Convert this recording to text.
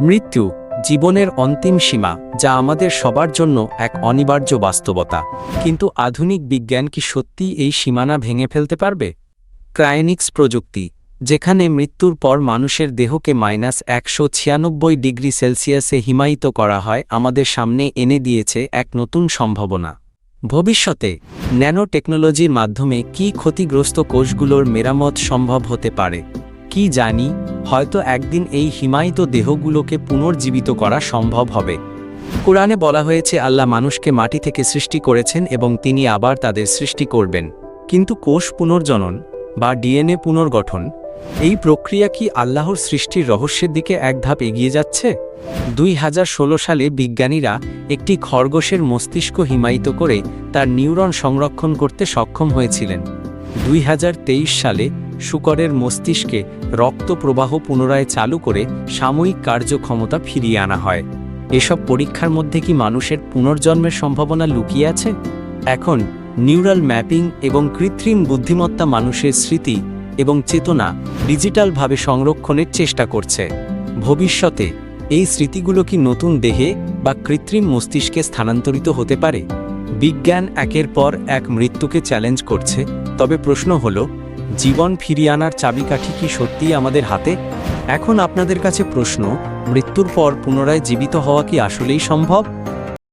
মৃত্যু জীবনের অন্তিম সীমা, যা আমাদের সবার জন্য এক অনিবার্য বাস্তবতা। কিন্তু আধুনিক বিজ্ঞান কি সত্যি এই সীমানা ভেঙে ফেলতে পারবে? ক্রায়োনিক্স প্রযুক্তি, যেখানে মৃত্যুর পর মানুষের দেহকে মাইনাস একশো ছিয়ানব্বই ডিগ্রি সেলসিয়াসে হিমায়িত করা হয়, আমাদের সামনে এনে দিয়েছে এক নতুন সম্ভাবনা। ভবিষ্যতে ন্যানো টেকনোলজির মাধ্যমে কি ক্ষতিগ্রস্ত কোষগুলোর মেরামত সম্ভব হতে পারে? কি জানি, হয়তো একদিন এই হিমায়িত দেহগুলোকে পুনর্জীবিত করা সম্ভব হবে। কোরআনে বলা হয়েছে, আল্লাহ মানুষকে মাটি থেকে সৃষ্টি করেছেন এবং তিনি আবার তাদের সৃষ্টি করবেন। কিন্তু কোষ পুনর্জনন বা ডিএনএ পুনর্গঠন, এই প্রক্রিয়া কি আল্লাহর সৃষ্টির রহস্যের দিকে এক ধাপ এগিয়ে যাচ্ছে? দুই হাজার ষোলো সালে বিজ্ঞানীরা একটি খরগোশের মস্তিষ্ক হিমায়িত করে তার নিউরন সংরক্ষণ করতে সক্ষম হয়েছিলেন। দুই হাজার তেইশ সালে শুকরের মস্তিষ্কে রক্ত প্রবাহ পুনরায় চালু করে সাময়িক কার্যক্ষমতা ফিরিয়ে আনা হয়। এসব পরীক্ষার মধ্যে কি মানুষের পুনর্জন্মের সম্ভাবনা লুকিয়ে আছে? এখন, নিউরাল ম্যাপিং এবং কৃত্রিম বুদ্ধিমত্তা মানুষের স্মৃতি এবং চেতনা ডিজিটালভাবে সংরক্ষণের চেষ্টা করছে। ভবিষ্যতে, এই স্মৃতিগুলো কি নতুন দেহে বা কৃত্রিম মস্তিষ্কে স্থানান্তরিত হতে পারে? বিজ্ঞান একের পর এক মৃত্যুকে চ্যালেঞ্জ করছে, তবে প্রশ্ন হল জীবন ফিরিয়ে আনার চাবিকাঠি কি সত্যিই আমাদের হাতে? এখন আপনাদের কাছে প্রশ্ন, মৃত্যুর পর পুনরায় জীবিত হওয়া কি আসলেই সম্ভব?